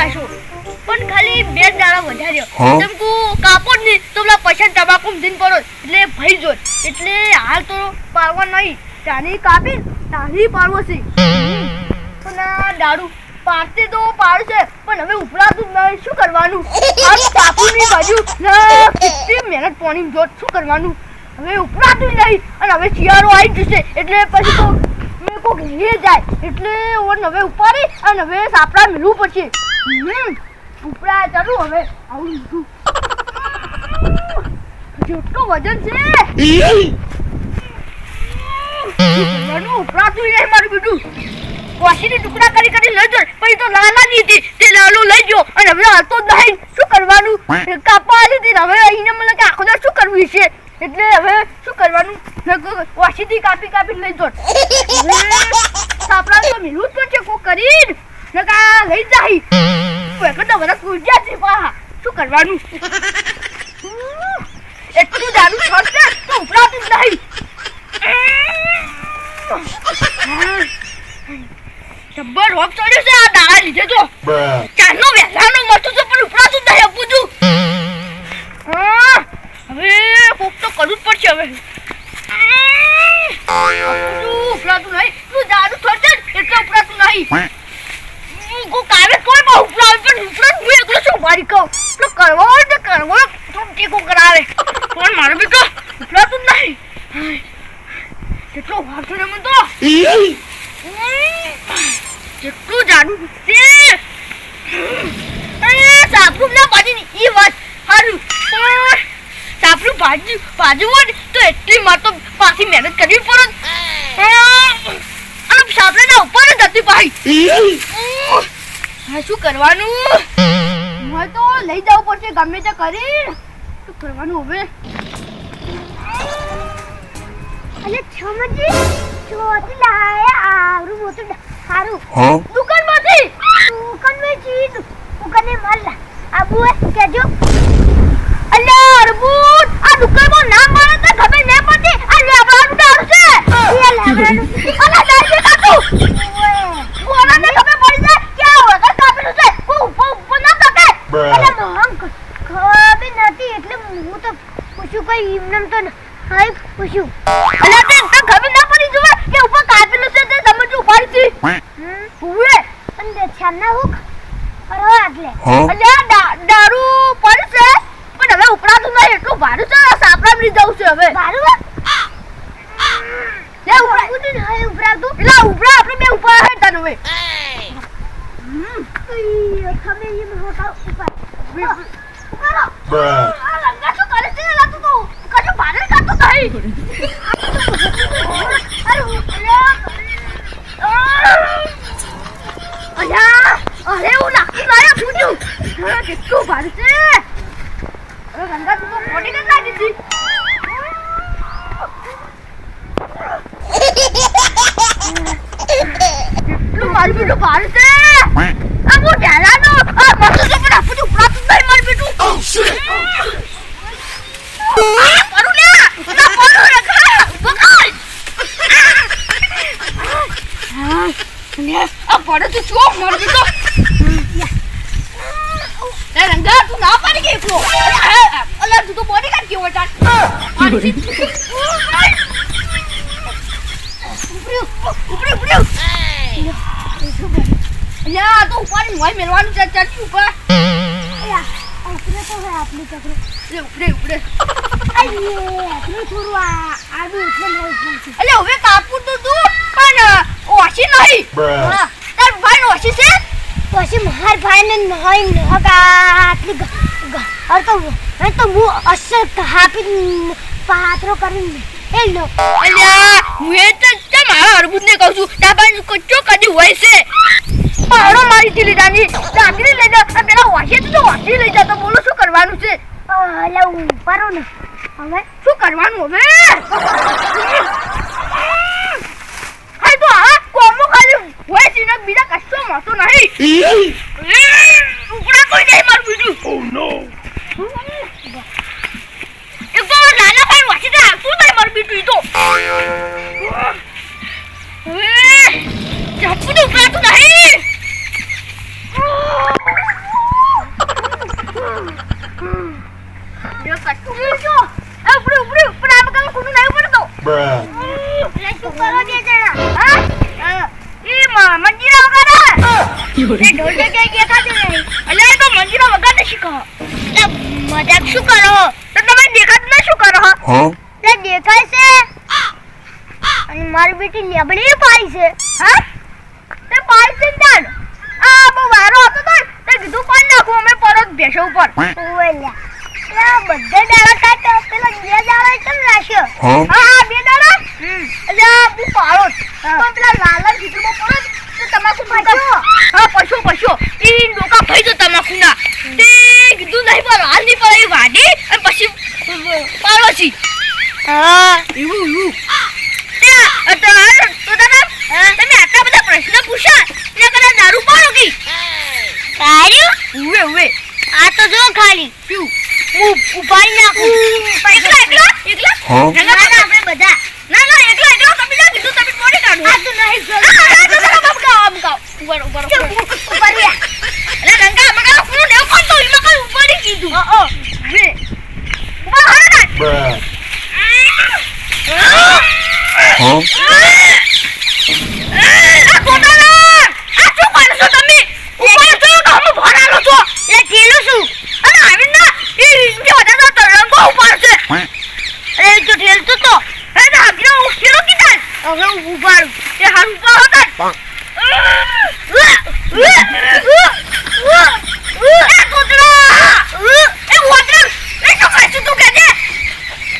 નાખશો. પણ ખાલી બે દાડા વધાર્યો? તેમ કુ કાપો જ નહીં તો પેલા પૈસા તમાકુ દિન પડો એટલે ભઈ જો એટલે હાલ તો પાડવા નહીં. ત્યાંની કાપી ત્યાંની પાડવો છે. પણ આ દારૂ પાડતે તો પાડ છે પણ હવે ઉપરાતું જ નહીં. શું કરવાનું? આ ટાપુની બાજુ ના, કેટલી મહેનત પોણી જો શું કરવાનું? હવે ઉપરાતું નહીં અને હવે શિયાળો આવી જશે. એટલે પછી તો મેં કોક લઈ જાય. એટલે ઓન હવે ઉપાડી અને હવે સાપડા મેળવું હમ ઉપરા જ કરી કરી લઈ જાય. અને હવે હાલતો જ નહીં. શું કરવાનું? કાપા આવી હવે અહીંયા મને કે આખો શું કરવું છે? એટલે હવે શું કરવાનું? વાસીથી કાપી કાપી લઈ જાય. સાપડા તો મિલું જ પડશે કોક કરીને. નકા લઈ જાય વેકડા બધા કુજ્યા છે પા શું કરવાનું એટલું દારૂ છોડશે તો ઉપરાતું નહીં જબ્બર રોગ ચડ્યો છે આ દાડા લીધે તો. ચારનો વહેલાનો મસ્તું છે પણ ઉપરાતું જ નહીં આપું હવે કોક તો કરવું જ પડશે હવે ઉપરાતું નહીં તું દારૂ છોડશે એટલે ઉપરાતું નહીં હું કોક આવે કોઈ બહુ પણ ઉપરાતું એકલો શું મારી કહું? તો કરવો હોય તો કરવો તો ટેકો કરાવે. પણ મારો બેટો ઉપરાતું જ નહીં. કેટલો ભાગ ને મને તો. કેટલું જાડું છે. સાપરું ના ભાજી એ વાત સારું. સાપરું ભાજી ભાજી હોય તો એટલી માર તો પાછી મહેનત કરવી પડે અને સાપરે ના ઉપર જ હતી ભાઈ હા શું કરવાનું? હવે તો લઈ જવું પડશે ગમે તે કરી. શું કરવાનું હવે? અલે છમજી છોથી લાયા આવરું મોટું સારું દુકાનમાંથી દુકાન દુકાનમાં ચીજ દુકાને માલ આબુ કેજો. અલ્યા અરબૂજ આ દુકાનમાં ના મારે તો ખબર નહીં પડતી. આ લેવાનું દારૂ છે એ લેવાનું. અલા કાતું કોનાને ખબર પડી જાય કે આ વગર કાપેલું છે હું ઉપર ઉપર ના તકે Bruh. અલે મોહન ખબર નથી એટલે હું તો પૂછ્યું કઈ એમનેમ તો હાય પૂછ્યું અલ્યા તે તને ખબર ના પડી જુએ કે ઉપર કાપેલું છે તે તમે જો ઉપાડી Quack. હમ હુએ પણ છાના હુક અરે આટલે Huh? અલ્યા દા- દારૂ પડશે પણ નહીં એટલું ભાડું છે? સાપરા સાપરામાં જવું છે હવે. બારું લે ઉપરા ઉડી હાય ઉભરાતું એટલે ઉપરા આપણે બે ઉપર હે તને હવે. હોતા ઉપર તું તો ભાડે કાતો નહીં. અરે હું નાખી લાયા પૂછ્યું હા કેટલું ભાડું છે? અરે ગંગા તું તો મોટી કઈ લાગી હતી કેટલું મારું બેટું ભાડું છે. આ હું ઢેલાનો આ મસ્ત તો પણ આપણું ઉપરાતું જ નહીં મારું બેટું. Oh લે. ના આ. પડે તો છો મારું બેટું એ એકલો અરે આ- અલા તું તો બોડી કાઢ કેવો ચાલ. ઉપરી ઉપરી ઉપરી. અલ્યા તો ઉપાડી મોય મેળવાનું છે ચાલ ઉપર. આપણે તો હે આપણી ચક્ર લે ઉપરે ઉપરે. આઈએ આપણે થોડું આ આડું ઉઠવાનું હોય છે એટલે હવે કાપું તો તું પણ ઓછી નહીં. તાર ભાઈ ઓછી છે? પછી માર ભાઈને નહીં નહકા આટલી હવે તો અરે તો હું અસર હાપી પાત્રો કરીને એ લો અલ્યા હું એ તો તે મારા અરબુદ ને કહું છું? ભાઈ કચ્ચો કદી હોય છે? પાડો મારી થી લીધાની ચાકરી લઈ જા. અને પેલા ઓછી તો ઓછી લઈ જા. તો બોલો શું કરવાનું છે? એટલે ઉપાડો ને. હવે? શું કરવાનું હવે? હાલ તો હા કોમો ખાલી હોય છે ને બીજા કશો મળતો નહીં ઉપડા કોઈ નહીં મારું Oh no. એક તો નાના ભાઈ વાંચી જાય શું થાય મારું ઈ તો ચપ્પુ તો ઉપડાતું નહીં કશું મૂકજો એ ઉપડી ઉપડી પણ આમ કામ કોનું નહીં પડતો Bruh. એટલે શું કરો બે જણા હા ઈ મ- મંજીરા વગાડે એ ઢોલ તો ક્યાંય દેખાતું નહીં અલે એ તો શીખો એટલે મજાક શું કરો? તો તમે દેખાતું શું કરો? હો? Huh? દેખાય છે. અને મારી બેટી લેબડી પાડી છે. હા? તે પાઈ છે ને આ બહુ વારો હતો તો તે કીધું પાઈ નાખું અમે પરત ભેસો ઉપર. ઓય આ બધા દાડા કાઢો પેલા બે દાડા કેમ રાખ્યો? Huh? હા બે દાડા? એટલે આ હું. પાડો જ. પેલા લાલ ચિત્રમાં પડો તે તમાકુ ખાધા. હા પશુ પશુ. ઈ ડોકા ભાઈ તો તમાકુ તે કીધું નહીં પર હાલ નહીં પર એ વાડી અને પછી પાડો છી હા એવું એવું તો દાદા તમે આટલા બધા પ્રશ્ન પૂછ્યા એટલે કદાચ દારૂ પાડો કી સારું ઉવે ઉવે આ તો જો ખાલી પીવું હું ઉપાડી નાખું એકલા એકલા એકલા ના ના ના, આપણે બધા ના ના એકલા એકલા તમે ના કીધું તમે મોડી કાઢો આ તો નહીં આ, આમ કામ. ઊભા ઊભા રહો. ઉપર રહ્યા. અરે રંગા, મગા, કોનું નેવ પડતો, એમાં કઈ ઉપાડી કીધું. વે. ઊભા રહો ને. Bruh. આ, Huh? આ ગોટાળા! આ શું કરો છો તમે? ઉપર જોયો તો અમે ભરાલો છો. એટલે થેલું શું અને આવીને ના, એ જે બધા તો રંગો ઉપાડશે. અરે એ તો ઠેલતું તો હે? ઉપાડું એ હારું ઉપાડો તાર. એ ગોટાળા! એ ગોટાળા! એ શું કરે છે તું કહેજે?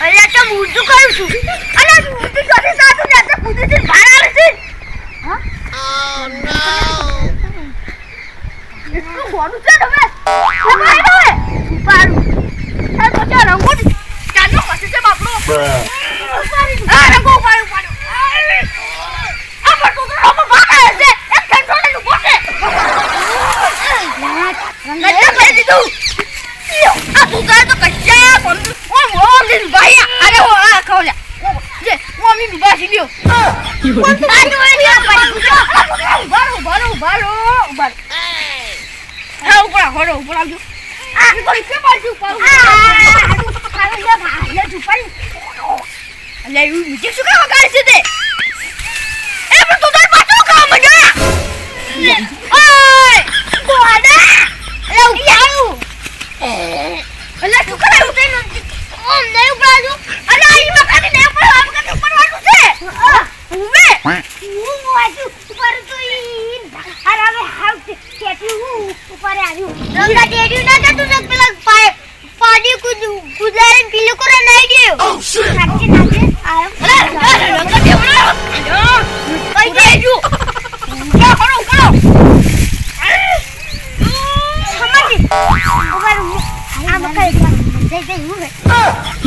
અરે તો હું ઊંધું કરું છું અલા, ઊંધી ચોથી સાતું ને એટલે કૂદીથી બહાર આવે છે. મોડું છે હવે. ઉપાડ હવે. તો પાસે છે બાપડો. રંગો. આ પણ તો છે. એક. કરી દીધું. આ પણ ઓમ ઓમ ભાઈ અરે ઓ આ ખાઓ જે ઓમની ઊભા છે લ્યો. કોણ તો બાજુ હોય ને બાજુ. ઊભા રહો, ઊભા હા, ઉપર હોડો ઉપર આવજો. આ કોઈ કે પર ઉપર લે એવું music શું કામ કરે છે તે? એ, પણ તું તાર પાછળ કામ મંડ્યો? ઓય! ગોડા! અલ્યા, ઉપાડું. અલ્યા, શું કરાયું તે નથી? ઓમ, નહીં ઉપડાવજો. અલ્યા, ઈ વખતે નહીં ઉપડાવ, આ વખતે ઉપડવાનું છે. ઉભે. હું વાંચું ઉપર તો ઈ અરે હવે હાવ કેટલું હું ઉપર આવ્યું રંગા ટેડ્યું ના જતું ને પેલા પા- પાડી કુદ કુદારે પીલું કરે નાઈ ગયો નાખજે નાખજે અલ્યા, અલ્યા, રંગા દેવડા. અલ્યા, કઈ દેજો. ઉપાડો, ઉપાડો, ઉપાડો. સમજી ઉપર આમ કઈ જઈ જઈ હું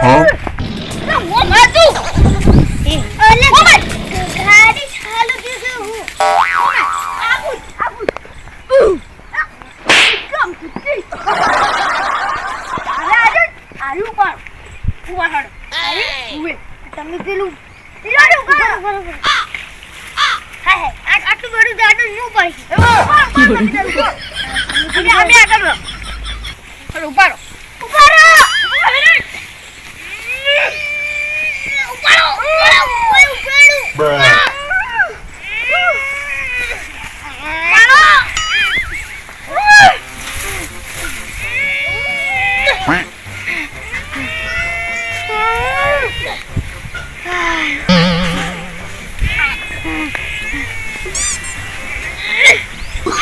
તારો વાત સોરી પર ઉપડે કરકી. પણ મારું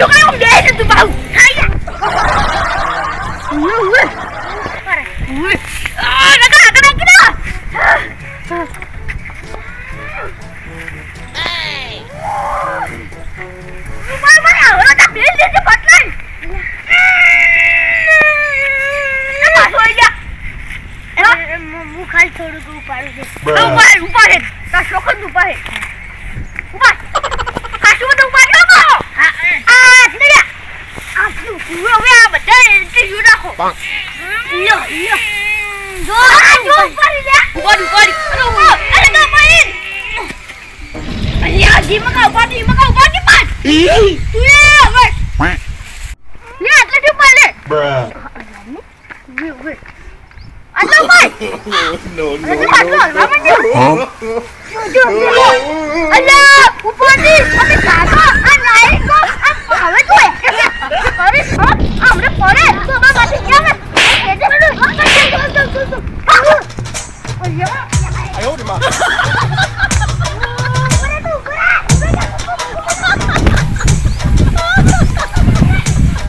Joke lang! હવે આ બધા ઇન્ટરવ્યુ રાખો લો લો જો જો પડી લે પડી પડી અરે ઓ અરે ગા પડી અહીંયા જી મગાવ પાટી મગાવ પાટી પાટ તું હવે લે એટલે તું પડે બ્ર આટલો ભાઈ નો નો નો આટલો મામા જો જો અલ્લા ઉપરથી અમે કાકા